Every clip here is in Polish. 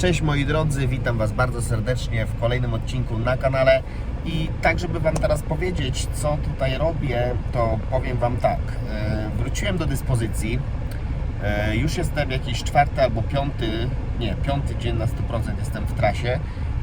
Cześć moi drodzy, witam Was bardzo serdecznie w kolejnym odcinku na kanale. I tak, żeby Wam teraz powiedzieć, co tutaj robię, to powiem Wam tak. E, Wróciłem do dyspozycji, E, już jestem jakiś czwarty albo piąty, nie, piąty dzień na 100% jestem w trasie.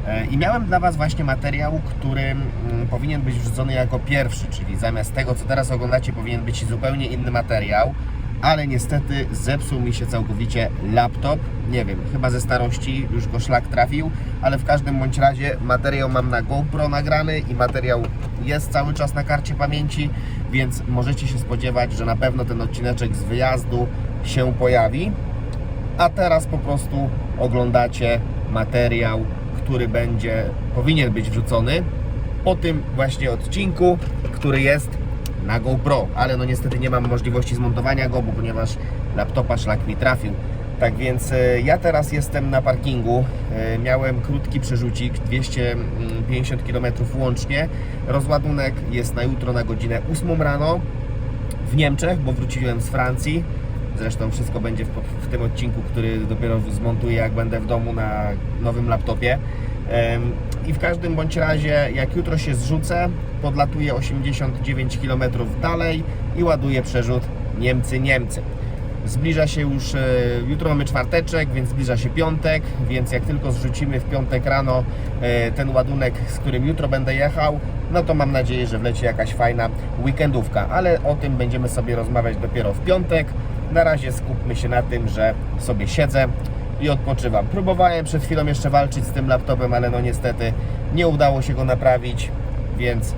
E, i miałem dla Was właśnie materiał, który mm, powinien być wrzucony jako pierwszy, czyli zamiast tego, co teraz oglądacie, powinien być zupełnie inny materiał ale niestety zepsuł mi się całkowicie laptop. Nie wiem, chyba ze starości już go szlak trafił, ale w każdym bądź razie materiał mam na GoPro nagrany i materiał jest cały czas na karcie pamięci, więc możecie się spodziewać, że na pewno ten odcineczek z wyjazdu się pojawi. A teraz po prostu oglądacie materiał, który będzie, powinien być wrzucony po tym właśnie odcinku, który jest na GoPro, ale no niestety nie mam możliwości zmontowania go, bo ponieważ laptopa szlak mi trafił. Tak więc e, ja teraz jestem na parkingu. E, Miałem krótki przerzucik, 250 km łącznie. Rozładunek jest na jutro na godzinę 8 rano w Niemczech, bo wróciłem z Francji. Zresztą wszystko będzie w, w tym odcinku, który dopiero zmontuję, jak będę w domu na nowym laptopie. I w każdym bądź razie, jak jutro się zrzucę, podlatuję 89 km dalej i ładuję przerzut Niemcy-Niemcy. Zbliża się już, e, jutro mamy czwarteczek, więc zbliża się piątek, więc jak tylko zrzucimy w piątek rano e, ten ładunek, z którym jutro będę jechał, no to mam nadzieję, że wleci jakaś fajna weekendówka, ale o tym będziemy sobie rozmawiać dopiero w piątek. Na razie skupmy się na tym, że sobie siedzę i odpoczywam. Próbowałem przed chwilą jeszcze walczyć z tym laptopem, ale no niestety nie udało się go naprawić, więc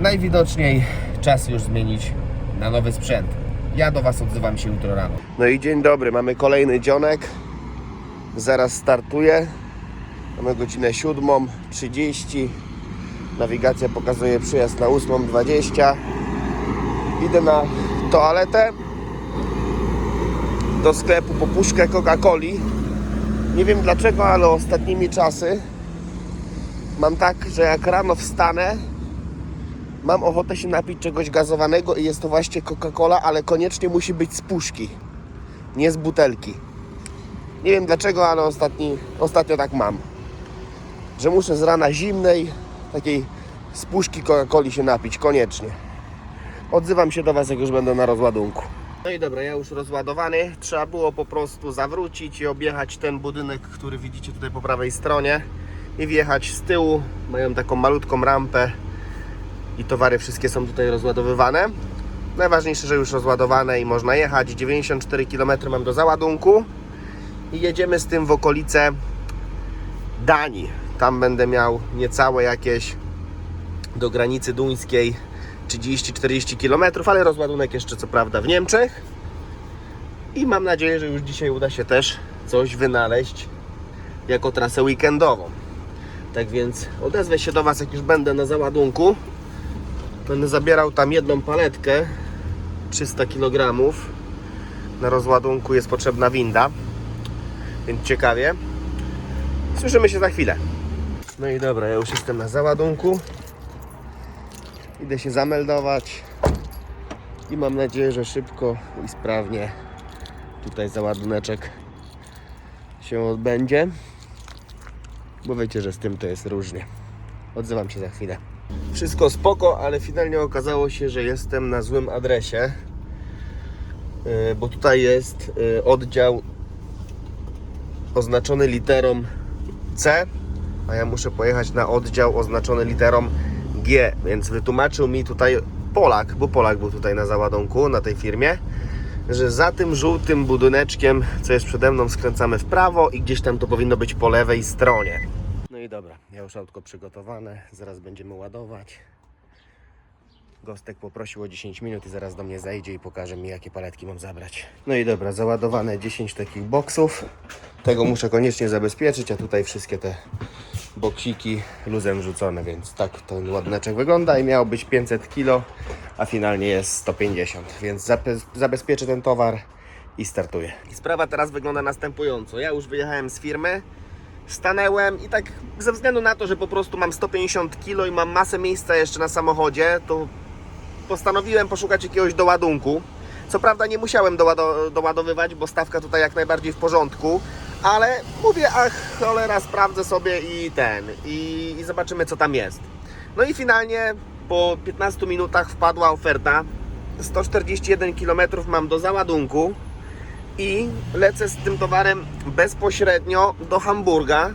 najwidoczniej czas już zmienić na nowy sprzęt. Ja do Was odzywam się jutro rano. No i dzień dobry, mamy kolejny dzionek. Zaraz startuję. Mamy godzinę 7.30. Nawigacja pokazuje przyjazd na 8.20. Idę na toaletę. Do sklepu po puszkę Coca-Coli. Nie wiem dlaczego, ale ostatnimi czasy mam tak, że jak rano wstanę, mam ochotę się napić czegoś gazowanego i jest to właśnie Coca-Cola, ale koniecznie musi być z puszki, nie z butelki. Nie wiem dlaczego, ale ostatni, ostatnio tak mam. Że muszę z rana zimnej, takiej z puszki Coca-Coli się napić, koniecznie. Odzywam się do Was, jak już będę na rozładunku. No i dobra, ja już rozładowany. Trzeba było po prostu zawrócić i objechać ten budynek, który widzicie tutaj po prawej stronie i wjechać z tyłu. Mają taką malutką rampę i towary wszystkie są tutaj rozładowywane. Najważniejsze, że już rozładowane i można jechać. 94 km mam do załadunku i jedziemy z tym w okolice Danii. Tam będę miał niecałe jakieś do granicy duńskiej 30-40 km, ale rozładunek jeszcze co prawda w Niemczech. I mam nadzieję, że już dzisiaj uda się też coś wynaleźć jako trasę weekendową. Tak więc odezwę się do Was, jak już będę na załadunku. Będę zabierał tam jedną paletkę 300 kg. Na rozładunku jest potrzebna winda, więc ciekawie. Słyszymy się za chwilę. No i dobra, ja już jestem na załadunku. Idę się zameldować i mam nadzieję, że szybko i sprawnie tutaj załaduneczek się odbędzie. Bo wiecie, że z tym to jest różnie. Odzywam się za chwilę. Wszystko spoko, ale finalnie okazało się, że jestem na złym adresie. Yy, Bo tutaj jest yy, oddział oznaczony literą C, a ja muszę pojechać na oddział oznaczony literą G, więc wytłumaczył mi tutaj Polak, bo Polak był tutaj na załadunku, na tej firmie, że za tym żółtym budyneczkiem, co jest przede mną, skręcamy w prawo i gdzieś tam to powinno być po lewej stronie. No i dobra, ja już autko przygotowane, zaraz będziemy ładować. Gostek poprosił o 10 minut i zaraz do mnie zejdzie i pokaże mi, jakie paletki mam zabrać. No i dobra, załadowane 10 takich boksów. Tego muszę koniecznie zabezpieczyć, a tutaj wszystkie te boksiki luzem rzucone, więc tak ten ładuneczek wygląda i miało być 500 kg, a finalnie jest 150, więc zabe- zabezpieczę ten towar i startuję. I sprawa teraz wygląda następująco. Ja już wyjechałem z firmy, stanęłem i tak ze względu na to, że po prostu mam 150 kg i mam masę miejsca jeszcze na samochodzie, to postanowiłem poszukać jakiegoś doładunku. Co prawda nie musiałem dołado- doładowywać, bo stawka tutaj jak najbardziej w porządku, ale mówię, ach cholera, sprawdzę sobie i ten, i, i zobaczymy co tam jest. No i finalnie po 15 minutach wpadła oferta. 141 km mam do załadunku i lecę z tym towarem bezpośrednio do Hamburga.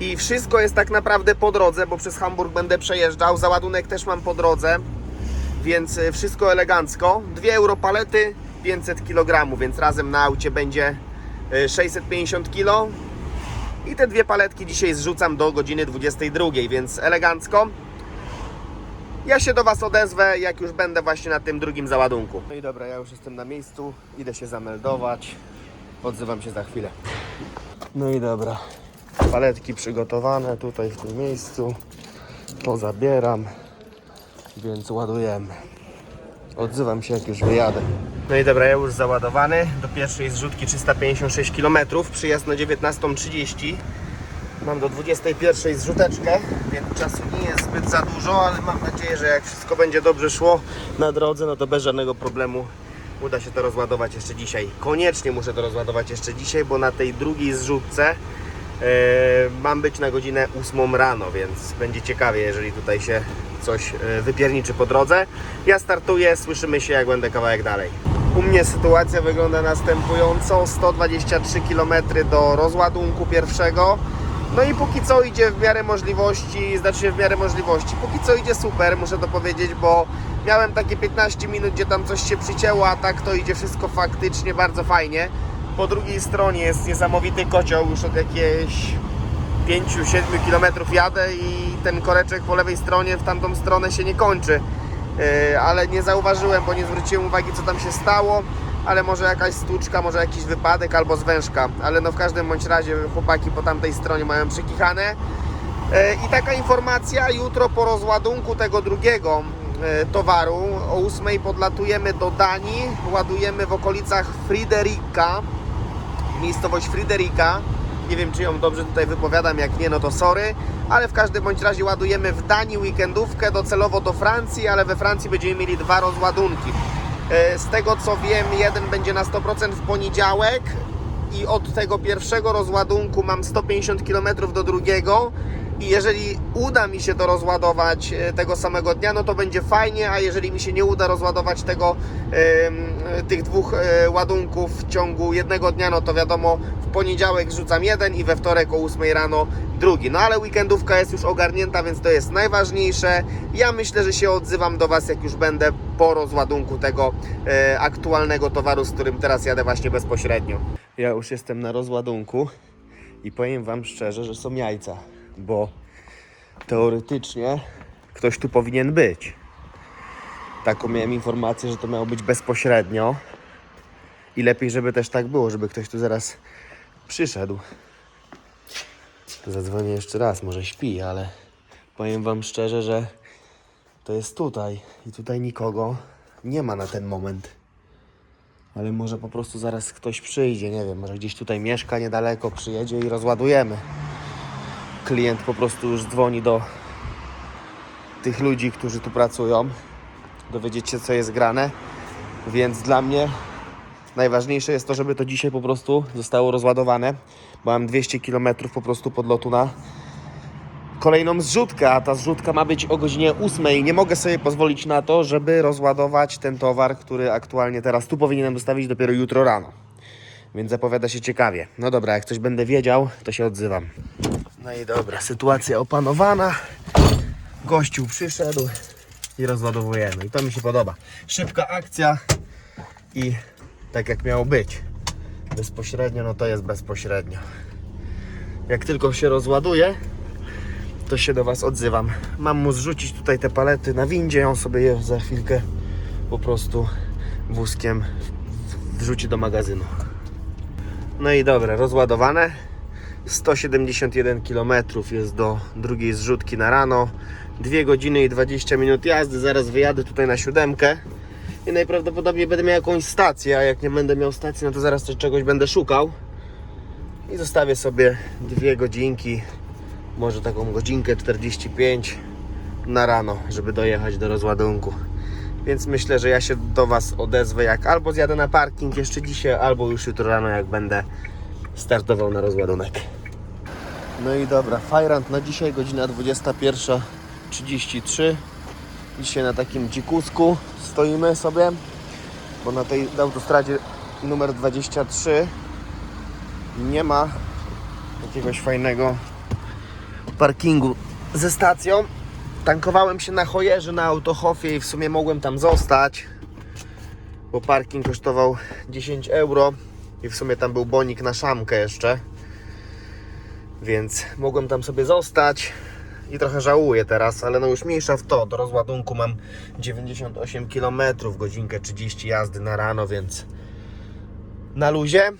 I wszystko jest tak naprawdę po drodze, bo przez Hamburg będę przejeżdżał. Załadunek też mam po drodze, więc y, wszystko elegancko. 2 euro palety, 500 kg, więc razem na aucie będzie 650 kg. I te dwie paletki dzisiaj zrzucam do godziny 22, więc elegancko. Ja się do Was odezwę, jak już będę właśnie na tym drugim załadunku. No i dobra, ja już jestem na miejscu, idę się zameldować. Odzywam się za chwilę. No i dobra. Paletki przygotowane tutaj w tym miejscu. To zabieram, więc ładujemy. Odzywam się, jak już wyjadę. No i dobra, ja już załadowany. Do pierwszej zrzutki 356 km. Przyjazd na 19.30. Mam do 21 zrzuteczkę, więc czasu nie jest zbyt za dużo, ale mam nadzieję, że jak wszystko będzie dobrze szło na drodze, no to bez żadnego problemu uda się to rozładować jeszcze dzisiaj. Koniecznie muszę to rozładować jeszcze dzisiaj, bo na tej drugiej zrzutce e, mam być na godzinę 8 rano, więc będzie ciekawie, jeżeli tutaj się coś e, wypierniczy po drodze. Ja startuję, słyszymy się jak będę kawałek dalej. U mnie sytuacja wygląda następująco. 123 km do rozładunku pierwszego. No i póki co idzie w miarę możliwości, znaczy w miarę możliwości. Póki co idzie super, muszę to powiedzieć, bo miałem takie 15 minut, gdzie tam coś się przycięło, a tak to idzie wszystko faktycznie bardzo fajnie. Po drugiej stronie jest niesamowity kocioł, już od jakiejś 5-7 km jadę i ten koreczek po lewej stronie w tamtą stronę się nie kończy. Yy, ale nie zauważyłem, bo nie zwróciłem uwagi co tam się stało, ale może jakaś stłuczka, może jakiś wypadek albo zwężka, ale no w każdym bądź razie chłopaki po tamtej stronie mają przekichane. Yy, I taka informacja, jutro po rozładunku tego drugiego yy, towaru o 8 podlatujemy do Danii, ładujemy w okolicach Friderika, miejscowość Friderika. Nie wiem, czy ją dobrze tutaj wypowiadam, jak nie, no to sorry. Ale w każdym bądź razie ładujemy w Danii weekendówkę docelowo do Francji, ale we Francji będziemy mieli dwa rozładunki. E, Z tego co wiem, jeden będzie na 100% w poniedziałek i od tego pierwszego rozładunku mam 150 km do drugiego. I jeżeli uda mi się to rozładować e, tego samego dnia, no to będzie fajnie, a jeżeli mi się nie uda rozładować tego, tych dwóch e, ładunków w ciągu jednego dnia, no to wiadomo, w poniedziałek rzucam jeden i we wtorek o 8 rano drugi. No ale weekendówka jest już ogarnięta, więc to jest najważniejsze. Ja myślę, że się odzywam do Was, jak już będę po rozładunku tego e, aktualnego towaru, z którym teraz jadę właśnie bezpośrednio. Ja już jestem na rozładunku i powiem Wam szczerze, że są jajca, bo teoretycznie ktoś tu powinien być. Taką miałem informację, że to miało być bezpośrednio. I lepiej, żeby też tak było, żeby ktoś tu zaraz przyszedł. Zadzwonię jeszcze raz, może śpi, ale powiem Wam szczerze, że to jest tutaj i tutaj nikogo nie ma na ten moment. Ale może po prostu zaraz ktoś przyjdzie, nie wiem, może gdzieś tutaj mieszka niedaleko, przyjedzie i rozładujemy. Klient po prostu już dzwoni do tych ludzi, którzy tu pracują, dowiedzieć się, co jest grane. Więc dla mnie najważniejsze jest to, żeby to dzisiaj po prostu zostało rozładowane, mam 200 km po prostu podlotu na kolejną zrzutkę, a ta zrzutka ma być o godzinie 8. Nie mogę sobie pozwolić na to, żeby rozładować ten towar, który aktualnie teraz tu powinienem dostawić dopiero jutro rano. Więc zapowiada się ciekawie. No dobra, jak coś będę wiedział, to się odzywam. No i dobra, sytuacja opanowana. Gościu przyszedł i rozładowujemy. I to mi się podoba. Szybka akcja i tak jak miało być. Bezpośrednio, no to jest bezpośrednio. Jak tylko się rozładuje, to się do Was odzywam. Mam mu zrzucić tutaj te palety na windzie, on sobie je za chwilkę po prostu wózkiem wrzuci do magazynu. No i dobra, rozładowane. 171 km jest do drugiej zrzutki na rano. 2 godziny i 20 minut jazdy. Zaraz wyjadę tutaj na siódemkę. I najprawdopodobniej będę miał jakąś stację, a jak nie będę miał stacji, no to zaraz też czegoś będę szukał. I zostawię sobie dwie godzinki, może taką godzinkę 45 na rano, żeby dojechać do rozładunku. Więc myślę, że ja się do Was odezwę, jak albo zjadę na parking jeszcze dzisiaj, albo już jutro rano, jak będę startował na rozładunek. No i dobra, Fajrant na dzisiaj, godzina 21.33. Dzisiaj na takim dzikusku stoimy sobie, bo na tej autostradzie numer 23 nie ma jakiegoś fajnego parkingu ze stacją. Tankowałem się na Hojerze na Autohofie i w sumie mogłem tam zostać, bo parking kosztował 10 euro i w sumie tam był bonik na szamkę jeszcze. Więc mogłem tam sobie zostać i trochę żałuję teraz, ale no już mniejsza w to. Do rozładunku mam 98 km, godzinkę 30 jazdy na rano, więc na luzie.